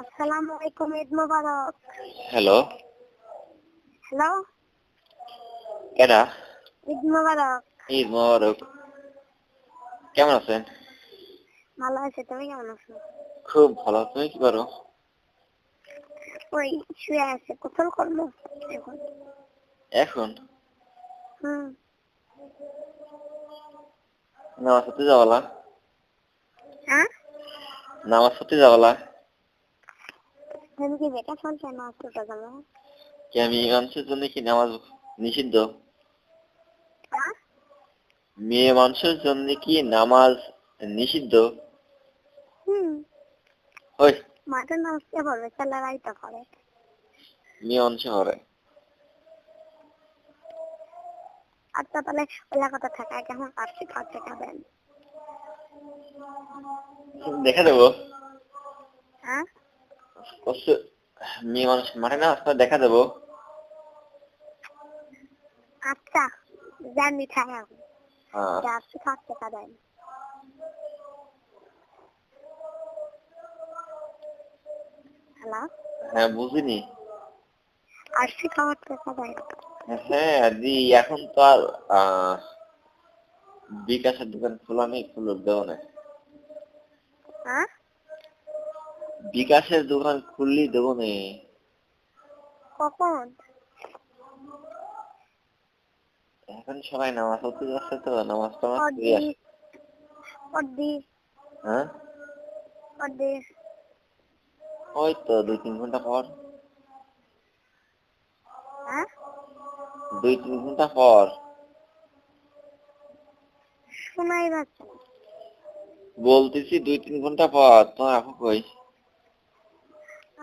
আসসালামু আলাইকুম ঈদ মোবারক। Hello. Hello. কেডা ঈদ মোবারক। ঈদ মোবারক। কেমন আছেন? ভালো আছে তুমি কেমন আছো? খুব ভালো তুমি কি করো? ওই শুয়ে আছে গোসল করব এখন। এখন? হুম। নামাজ পড়তে যাওয়ালা হ্যাঁ? নামাজ পড়তে যাওয়ালা তুমি কি বেটা শুনছো না ছোট গেল কি আমি মানুষের জন্য কি নামাজ নিষিদ্ধ? হ্যাঁ? মেয়ে মানুষের জন্য কি নামাজ নিষিদ্ধ? হুম। ওই। মাঠে নামাজ কে পড়বে ছেলেরাই তো করে। মেয়ে মানুষ হবে আচ্ছা তাহলে ওলা কথা থাকা কেমন পারছি খাবেন। দেখা দেবো। হ্যাঁ? মেয়ে মানুষ মাঠে না আসলে দেখা দেবো। আচ্ছা জানি থাকা হ্যাঁ। খরচা খাবেন হ্যালো? হ্যাঁ বুঝিনি। আসছি খাবার টাকা দেয় হ্যাঁ দি এখন তো আর বিকাশের দোকান খোলা নেই খুলে দেবো না হ্যাঁ বিকাশের দোকান খুললি দেবো না। কখন? এখন সবাই নামাজ পড়তে যাচ্ছে তো নামাজ টামাজ অর্ধি হ্যাঁ? অর্ধি ওই তো দুই তিন ঘণ্টা পর। হ্যাঁ? দুই তিন ঘণ্টা পর। শোনাই যাচ্ছে বলতেছি দুই তিন ঘণ্টা পর তোমার আপু কই?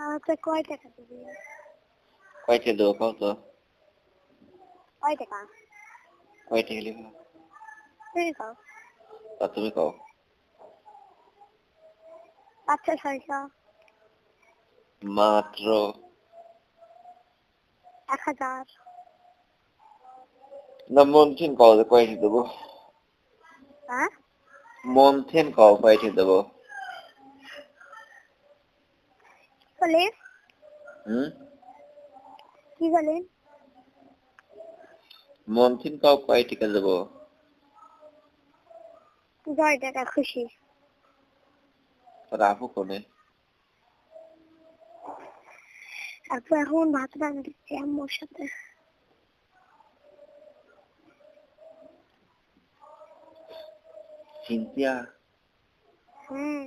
আমাকে কয় টাকা দিবি? দেবো কয় টাকা? কয়টা গেলি তুমি কও। তা তুমি কও। ছয়শো। মাত্র? এক হাজার। না মন থেন কও কয়টা দেবো। হ্যাঁ? মন থেন কও কয়টা দেবো। বলে হুম? কি বলেন কয় টাকা দেবো জয় টাকা খুশি। আপু কোনে? তারপর এখন ভাত রান্না দিচ্ছে আম্মুর সাথে। সিনথিয়া? হুম।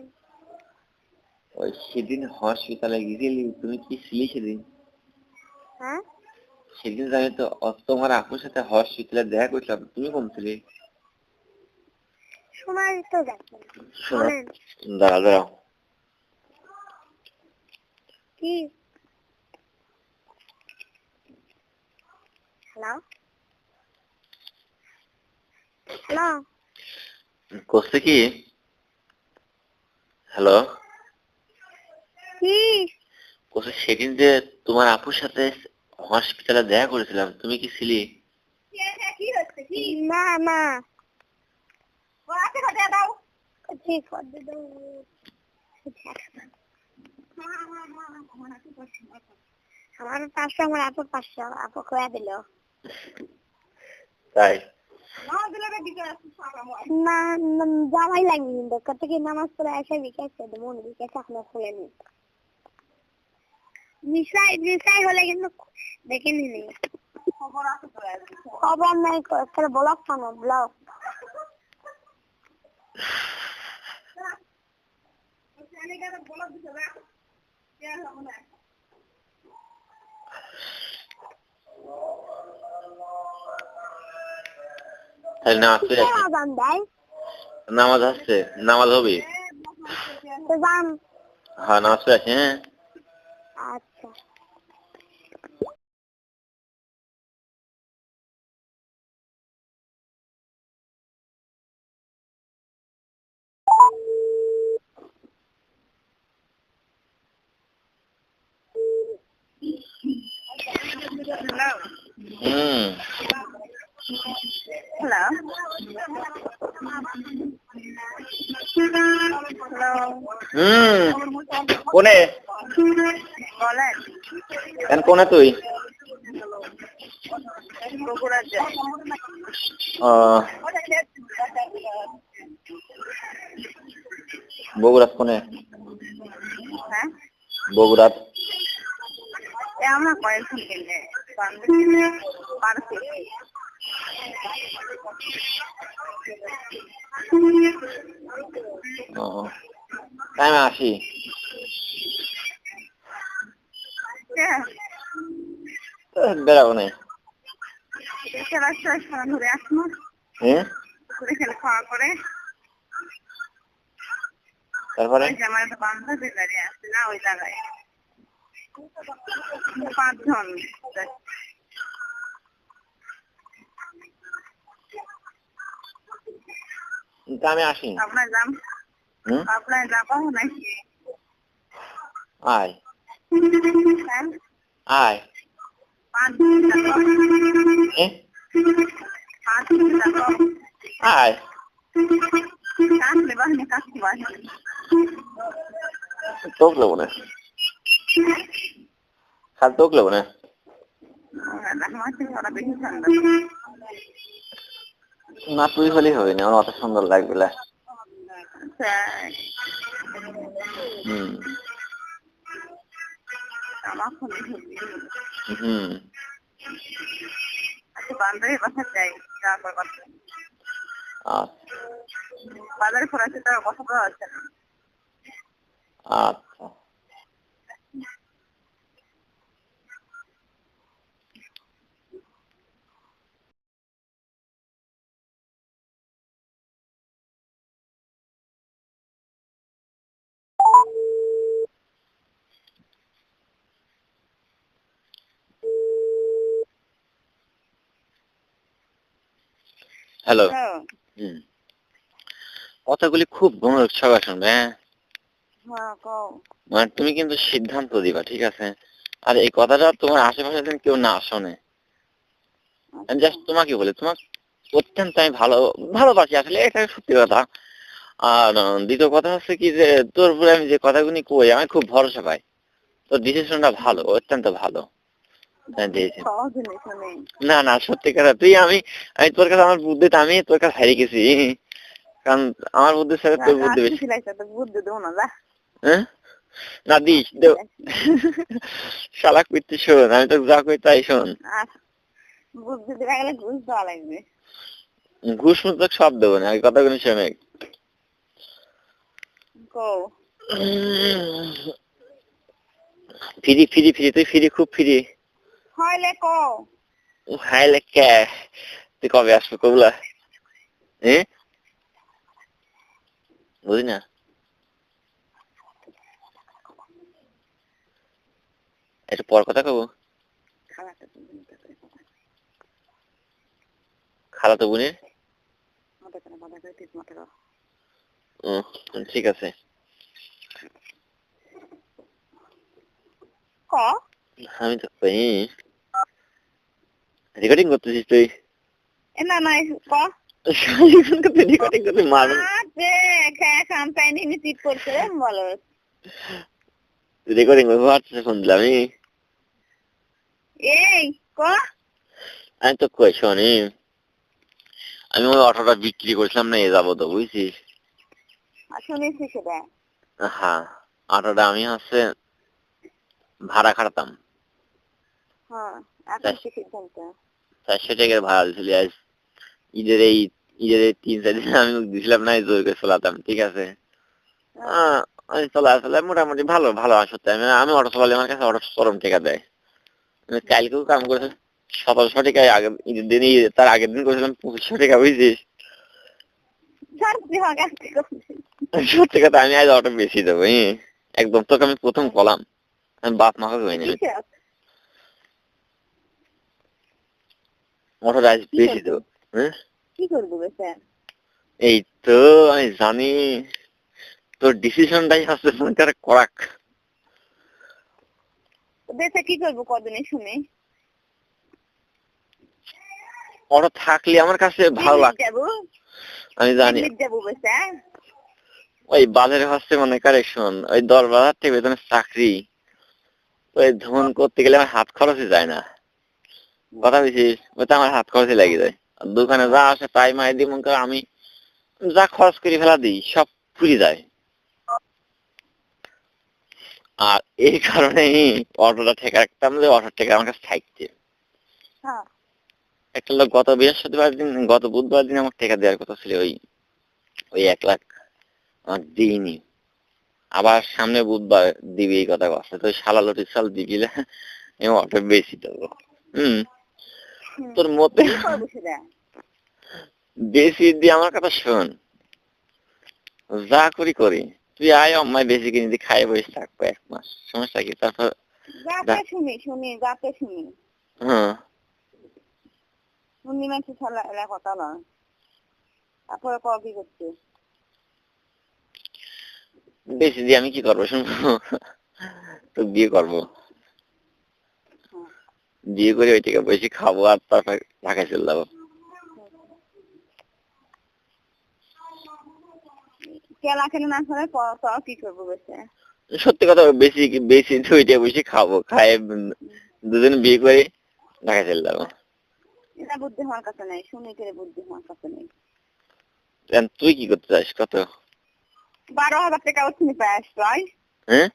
ওই সেদিন হসপিটালে গেছিলি তুমি কি ছিলি সেদিন? হ্যাঁ? সেদিন আমি তো তোমার আপুর সাথে হসপিটালে দেখা করছিলাম তুমি কোন ছিলে? শোনাই তো বলেন দাঁড়া দাঁড়াও। কি? হ্যালো? হ্যালো? করছে কি? হ্যালো? কি? করছে সেদিন যে তোমার আপুর সাথে হসপিটালে দেখা করেছিলাম তুমি কি ছিলি? না না ঠিক আছে দাও। আমার পাঁচশো আমার আপুর পাঁচশো আপু খোয়া দিল। তাই? না না, লাগবে কত কি নামাজ পড়ে এসে বিকাশে মন বিকাশে এখনও খুলেনি মিশাই মিশাই হলে কিন্তু দেখিনি নি। খবর নাই একটা ব্লক শোনো ব্লক নামাজ আসছে নামাজ হবে। তো হ্যাঁ নামাজ পড়ে হ্যাঁ। হুম হ্যালো হ্যালো হুম কোনে? বলেন কেন কোনে তুই বগুড়াত কোনে হ্যাঁ বগুড়াত এ আমরা কয়েকজন ও আসি? বেড়াবো না খেলা খাওয়া করে তারপরে? আমার একটা বান্ধবী দাঁড়িয়ে আছে না ওই জায়গায় পাঁচজন তা আমি আসি আপনার দাম হুম আপনার যাব নাকি আয় হ্যাঁ আয় বাহিনী কাটতে বাহিনী তোক লেবো না। খাল তোক লেবো না। ঠান্ডা। না তুই হলেই হবে না আমার অত সুন্দর লাগবে না হুম। হুম। আচ্ছা বান্ধবীর কথা চাই তারপর কথা। আচ্ছা। বাজারে ফোন আছে তার কথা বলা আচ্ছা। হ্যালো হুম। কথাগুলি খুব মনোযোগ শুনবে হ্যাঁ? হ্যাঁ মানে তুমি কিন্তু সিদ্ধান্ত দিবা ঠিক আছে? আর এই কথাটা তোমার আশেপাশে যেন কেউ না শোনে। জাস্ট তোমাকে বলি তোমার অত্যন্ত আমি ভালো ভালোবাসি আসলে এটা সত্যি কথা। আর দ্বিতীয় কথা হচ্ছে কি যে তোর উপরে আমি যে কথাগুলি কই আমি খুব ভরসা পাই। তোর ডিসিশনটা ভালো অত্যন্ত ভালো। না না সত্যি কথা। তুই আমি আমি তোর কাছে আমার বুদ্ধিটা আমি তোর কাছে হারিয়ে গেছি। কারণ আমার বুদ্ধির সাথে তোর বুদ্ধি বেশি। বুদ্ধি দেবো না হ্যাঁ? না দিস শালা করতে শোন আমি তো যা কই তাই শোন। বুদ্ধি গেলে ঘুষ দেওয়া লাগবে। ঘুষ মুখ সব দেবো না আমি কথাগুলো শোনে। ফিরি ফিরি ফিরি তুই ফিরি খুব ফিরি। হইলে কও হাই লেখা তুই কবে আসব কবুলা হ্যাঁ বুঝি না একটু পর কথা কব। খালা তো বোনের ঠিক আছে আমি তো কই রেকর্ডিং করতেছিস তুই? না না ক? রেকর্ডিং করতে মারুন করব হোয়াটসঅ্যাপে ফোন দিলাম আমি এই ক? আমি তো কই শোনি? আমি ওই অটোটা বিক্রি করছিলাম না এ যাব তো বুঝছিস শুনেছি সেটা? হ্যাঁ অটোটা আমি হচ্ছে ভাড়া খাটাতাম। হ্যাঁ। চারশো টাকার ভাড়া দিয়েছিলি আজ ঈদের এই ঈদের এই তিন চার দিন আমি দিছিলাম না জোর করে চলাতাম ঠিক আছে? আমি চলা মোটামুটি ভালো ভালো আসতে আমি আমি অটো চলালে আমার কাছে অটো চরম টাকা দেয়। কালকেও কাম করেছে সতেরোশো টাকা আগে ঈদের দিন তার আগের দিন করেছিলাম পঁচিশশো টাকা বুঝছিস? সত্যি কথা আমি আজ অটো বেশি দেবো হ্যাঁ একদম তোকে আমি প্রথম কলাম। আমি বাপ মাকে কইনি। আজ বেশি দেবো। হ্যাঁ? কি করব এই তো আমি জানি। তোর ডিসিশনটাই হচ্ছে মনটার কড়াক বেশে কি করব কদিনে শুনে? অটো থাকলে আমার কাছে ভালো লাগে আমি জানি। ওই বাজার হচ্ছে মনে করে শোন ওই দশ বাজার থেকে চাকরি। ওই ধন করতে গেলে আমার হাত খরচই যায় না। কথা ওই আমার হাত খরচই লেগে যায়। দোকানে যা আসে তাই মাই দিই মনে কর আমি যা খরচ করে ফেলা দিই সব ফুরি যায়। আর এই কারণেই অটোটা ঠেকা রাখতাম যে অটো ঠেকা আমার কাছে থাকছে একটা লোক গত বৃহস্পতিবার দিন গত বুধবার দিন আমার টাকা দেওয়ার কথা ছিল ওই ওই এক লাখ আমার দিইনি। আবার সামনে বুধবার দিবি এই কথা কথা তো শালা লটি সাল আমি অটো বেশি দেবো। হুম। তোর মতে? বেশি দিয়ে আমার কথা শোন। যা করি করি। তুই আয় আমায় বেশি কিনে দিয়ে খাই বসে থাকব এক মাস। সমস্যা কি? তারপর শুনি শুনি যাতে শুনি। হ্যাঁ। শুনি ছাড়া এলা কথা না তারপরে কর কি করছে বেশি দিয়ে আমি কি করব? শুনব? তো বিয়ে করব? বিয়ে করে ওই টাকা বেশি খাব আর তারপর ঢাকায় চলে যাব। সত্যি কথা বেশি বেশি ওইটা বেশি খাব খাই দুজন বিয়ে করে ঢাকায় চলে যাব। এটা বুদ্ধি আমার কাছে নেই শুনি করে বুদ্ধি আমার কাছে নেই। তুই কি করতে চাস কত? বারো হাজার টাকা উঠছিনি পাস ভাই। হ্যাঁ?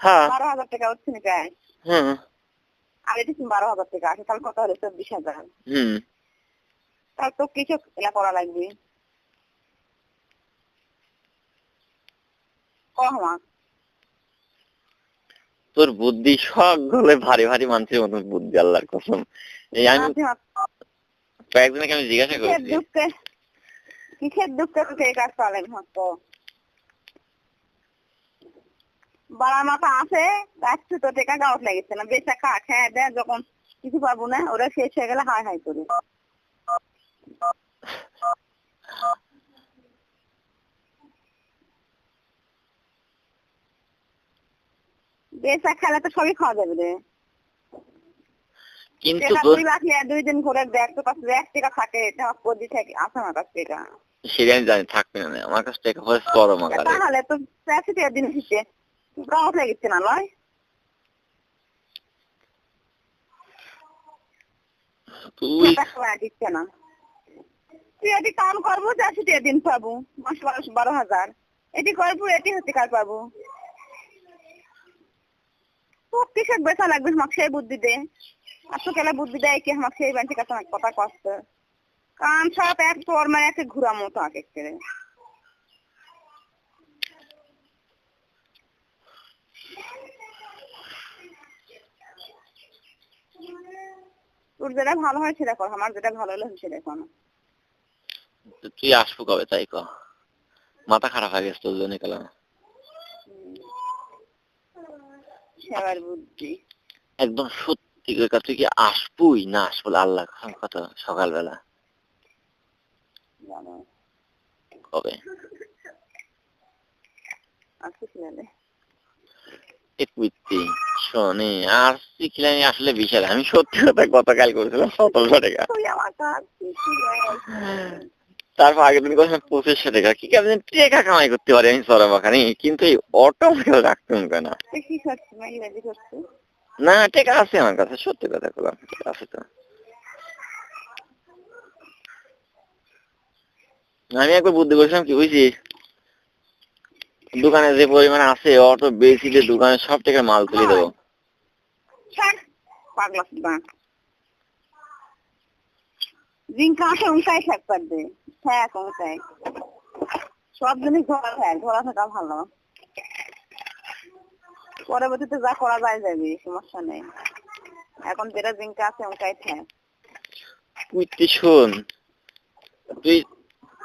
হ্যাঁ। বারো হাজার টাকা উঠছিনি পাস। হ্যাঁ। আর এটা বারো হাজার টাকা। আছে তাহলে কত হলো? চব্বিশ হাজার। তাহলে তো কিছু এলা করা লাগবে। তোর বুদ্ধি সব গলে ভারী ভারী মানুষের মতন বুদ্ধি আল্লাহর কসম। এই আমি কয়েকজনকে আমি জিজ্ঞাসা করেছি। দুঃখে? কিসের দুঃখে এই কাজ করালেন হতো বাড়ার মাথা আছে একশো তো টাকা গাউট লেগেছে না। বেচা খা খেয়ে দেয় যখন কিছু পাবো না ওরা শেষ হয়ে গেলে হাই হাই করে। বেচা খেলে তো সবই খাওয়া যাবে রে। কিন্তু দুই দিন ঘুরে দেখ তো কাছে এক টাকা থাকে এটা পদি থেকে আছে আমার কাছে এটা সেটা আমি জানি থাকবে না আমার কাছে টাকা তাহলে তো একশো টাকা দিন না তুই এটি কাম করব চারশো টাকা দিন পাবো। মাস বারোশো বারো হাজার। এটি করব এটি হচ্ছে কার পাবো। তো বেচা লাগবে? আমাকে সেই বুদ্ধি দে। আর তো কেলা বুদ্ধি দেয় কি? আমাকে সেই ব্যাংকে কথা কষ্ট। কারণ সব এক তোর মানে একটা ঘুরা মতো এক এক করে তোর যেটা ভালো হয় সেটা কর আমার যেটা ভালো হলো সেটা কর। তুই আসব কবে তাই ক? মাথা খারাপ হয়ে গেছে তোর জন্য কালাম। সেবার বুদ্ধি। একদম সত্যি করে তুই কি আসবই না আসব আল্লাহ কত সকালবেলা? কবে? আজকে ছেলে একুইতি শোনে আর আসলে বিশাল। আমি সত্যি কথা গতকাল করেছিলাম সতেরোশো টাকা। তারপর আগের দিন করেছিলাম পঁচিশশো টাকা। কি টাকা কামাই করতে পারি আমি কিন্তু এই অটো রাখতে হবে না। না টাকা আছে আমার কাছে সত্যি কথা বললাম আছে তো। আমি একবার বুদ্ধি করেছিলাম কি বুঝছি দোকানে যে পরিমাণে আছে অটো বেশি যে দোকানে সব থেকে মাল তুলে দেবো। সব জিনিস ধরা থাক ধরা থাকা ভালো। পরবর্তীতে যা করা যায় যাবে সমস্যা নেই। এখন যেটা জিঙ্কা আছে উনকাই থাক তুই শোন তুই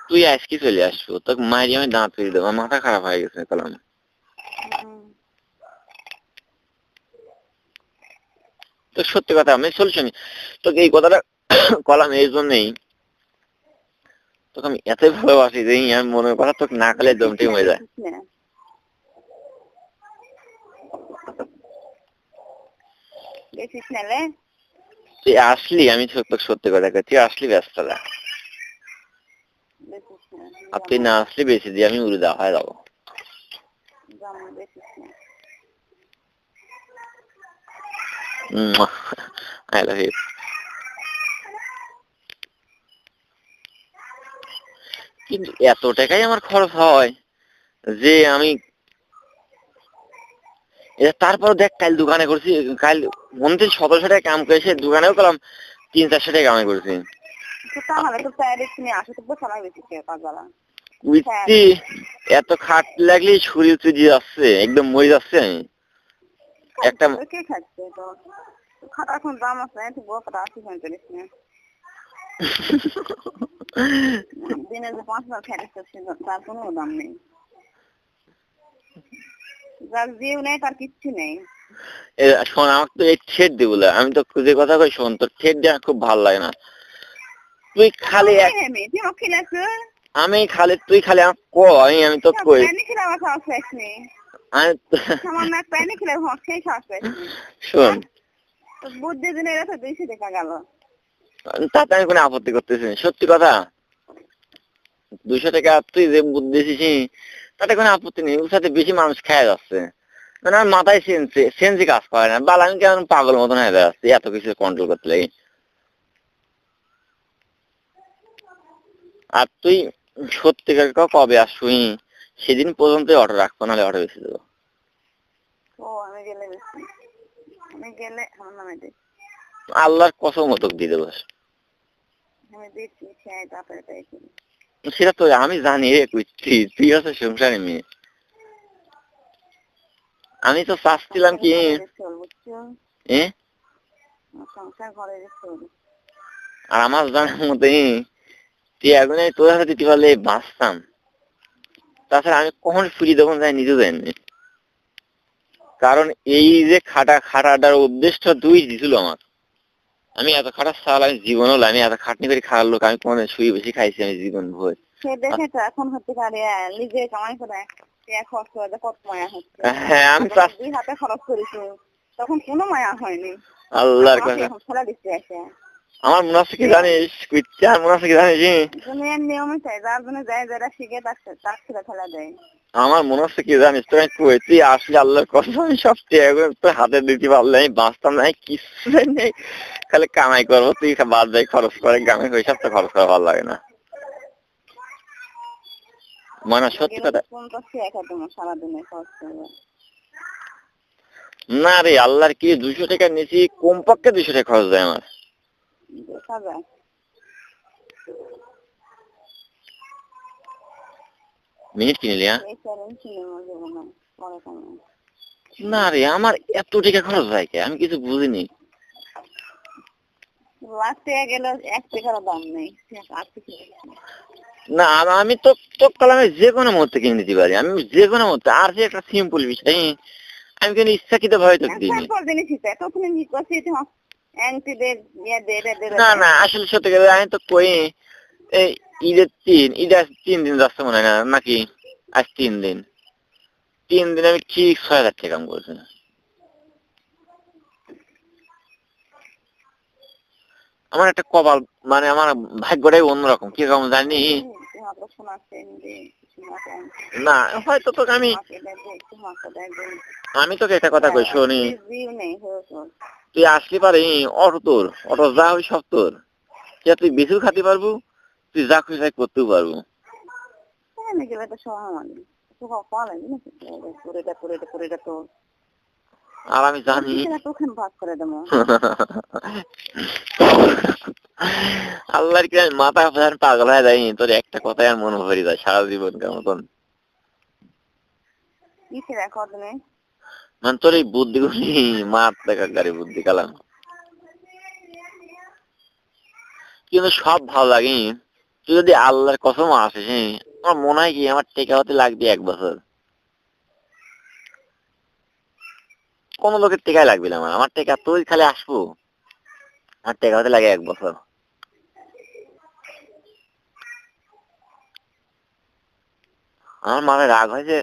তুই আজকে চলে আসব তোকে মারি আমি দাঁত ফিরে দেবো আমার মাথা খারাপ হয়ে গেছে কলাম। তো সত্যি কথা আমি সলিউশন তোকে এই কথাটা কলাম এই জন্যই তোকে আমি এতই ভালোবাসি যে আমি মনের কথা তোকে না খেলে দমটি হয়ে যায়। তুই আসলি আমি সত্য সত্যি কথা তুই আসলি ব্যস্ত না দেখিস না আসলে বেশি দিয়ে আমি উড়ে দেওয়া হয়ে যাব আই লাভ ইউ কিন্তু এত টাকাই আমার খরচ হয় যে আমি এটা তারপর দেখ কাল দোকানে করছি কাল মনে সতেরোশো টাকা কাম করে সে দোকানেও করলাম তিন চারশো টাকা কামাই করছি বুঝছি এত খাট লাগলে শরীর চুজি যাচ্ছে একদম মরে যাচ্ছে আমি। একটা দিনে যে পাঁচ বার ফ্যারিস করছে তার কোনো দাম নেই। যার জিও নেই তার কিচ্ছু নেই। শোন আমাকে তো এই ঠেট আমি তো যে কথা কই শোন তোর ঠেট দেওয়া খুব ভালো লাগে না। তুই খালি তুই আমি খালি তুই খালি আমাকে ক আমি আমি তো কই আমি তো- শোন। টাকা গেল। তাতে আমি কোনো আপত্তি করতেছি সত্যি কথা। দুইশো টাকা তুই যে বুদ্ধি দিছিস তাতে কোনো আপত্তি নেই ওর সাথে বেশি মানুষ খেয়ে যাচ্ছে। মানে আমার মাথায় সেন্সি সেন্সি কাজ করে না। বাল আমি কেমন পাগল মতন হয়ে যাচ্ছি এত কিছু কন্ট্রোল করতে লাগে। আর তুই সত্যিকার ক- কবে আসবি সেদিন পর্যন্ত অটো রাখব নাহলে অটো বেশি দেবো। ও আমি গেলে আমি গেলে আমার নামে দিই আল্লাহর কসম মতো দিয়ে দেবো। আমি দিচ্ছি খেয়ে তারপরে তাই সেটা তো আমি জানি রে কুচ্ছি তুই হচ্ছে সংসারে মেয়ে। আমি তো চাচ্ছিলাম কি আর আমার জানার মতে তুই তোর হাতে দিতে পারলে বাঁচতাম? তাছাড়া আমি কখন ফ্রি দেবো যাই নিজে জানি কারণ এই যে খাটা খাটাটার উদ্দেশ্য দুই দিছিল আমার আমি এত খাটা সাল আমি জীবনও আমি এত খাটনি করে খাওয়ার লোক আমি কোনদিন শুয়ে বেশি খাইছি আমি জীবন ভোর। এখন হতে পারে নিজে কামাই করে কত মায়া হচ্ছে। হ্যাঁ আমি দুই হাতে খরচ করেছি তখন কোনো মায়া হয়নি। আল্লাহর কথা। আমার মনে হচ্ছে কি জানিস কুচ্চা মনে হচ্ছে কি জানিস দুনিয়ার নিয়মে চাই যার জন্য যায় যারা শিখে তার ছেলে ফেলা দেয়। আমার মনে হচ্ছে কি জানিস তুই কই তুই আসলে আল্লাহর কথা আমি সব ত্যাগ তোর হাতে দিতে পারলে আমি বাঁচতাম না কিছু নেই খালি কামাই করব তুই বাদ যাই খরচ করে গ্রামে ওই সব তো খরচ করা ভালো লাগে না। মানে সত্যি কথা না রে আল্লাহর কি দুশো টাকা নিয়েছি? কমপক্ষে দুশো টাকা খরচ দেয় আমার। দেখা যায় মিনিট কেমন না রে আমার এত টাকা খরচ হয় কে আমি কিছু বুঝিনি না আমি তো তো কলামে যে কোনো মুহূর্তে কিনে দিতে পারি আমি যে কোনো মুহূর্তে আর যে একটা সিম্পল বিষয় আমি কিন্তু ইচ্ছাকৃত ভাবে তো দিইনি না না আসলে সত্যি কথা আমি তো কই এই ঈদের তিন ঈদ আজ তিন দিন যাচ্ছে মনে হয় না নাকি? আজ তিন দিন। তিন দিন আমি ঠিক ছয় হাজার টাকা কাম করছি আমার একটা কপাল মানে আমার ভাগ্যটাই অন্যরকম কি রকম জানি হয়তো তোকে আমি আমি তোকে একটা কথা কই, শোনি। তুই আসলে পারে অটো তোর, অটো যা হবে সব তোর। তুই বেশিও খাতে পারব? তুই যা খুশি তাই করতেও পারব। আমি আর আমি জানি আল্লাহর কি মাথা ফান পাগল হয়ে যায়নি তোর একটা কথাই আর মনে ভরে যায় সারা জীবন মতন কিসে মানে তোর এই বুদ্ধিগুলি মার দেখা গাড়ি বুদ্ধি কালাম। কিন্তু সব ভালো লাগে। তুই যদি আল্লাহর কসম আসিস আমার মনে হয় কি আমার টেকা হতে লাগবে এক বছর। কোন লোকের টেকাই লাগবে না আমার আমার টেকা তুই খালি আসব। আমার টেকা হতে লাগে এক বছর। আমার মাথায় রাগ হয়েছে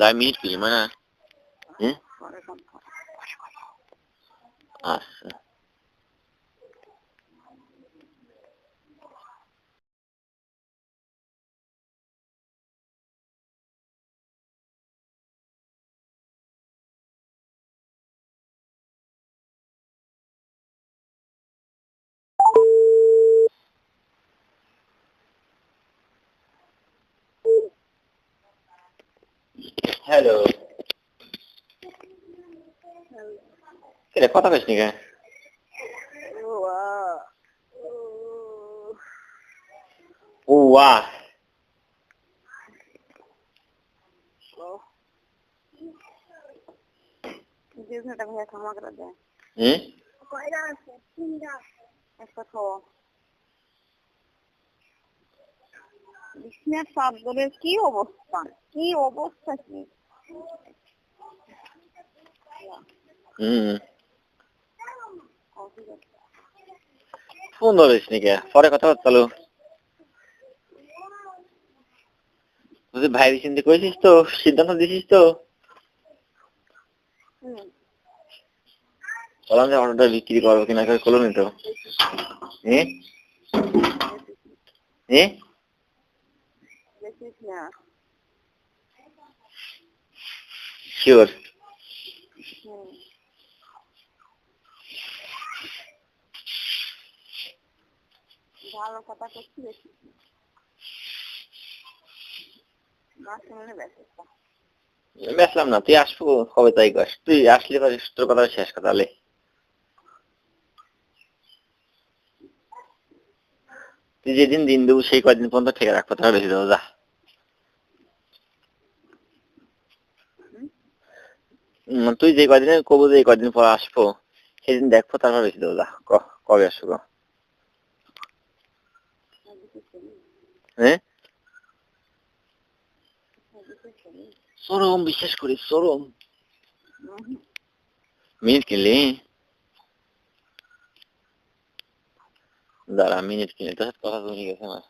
রাগ মিনিট কি মানে হ্যাঁ? আচ্ছা। হ্যালো রে কথা কইস নি ও। ওয়া বিজনেসটা ভাইয়া ক্ষমা করে দেয় হুম? কয়টা আছে? তিনটা। একটা তো বিষ্ণের সাবদলের কি অবস্থা? কি অবস্থা কি? হুম ফোন ধরিস নি পরে কথা চালু তুই ভাই চিন্তা করেছিস তো, সিদ্ধান্ত দিছিস তো? বললাম যে অটোটা বিক্রি করব কিনা করে করল নি তো। হ্যাঁ হ্যাঁ দেখিস না শিওর ভালো কথা করছি বেশি। বেসলাম না তুই আসব কবে তাই কর। তুই আসলে পরে তোর কথা শেষ কথা তাহলে। তুই যেদিন দিন দেবো সেই কয়দিন পর্যন্ত ঠিক রাখব তাহলে বেশি দেবো যা। তুই যে কদিনে কবু, যে কদিন পর আসব, সেদিন দেখব, তারপর বেশি দেবো যা কবে আসব? হ্যাঁ চরম বিশ্বাস করি চরম মিনিট কিনলি? দাঁড়া, মিনিট তোর সাথে কথা তুমি গেছে আমার।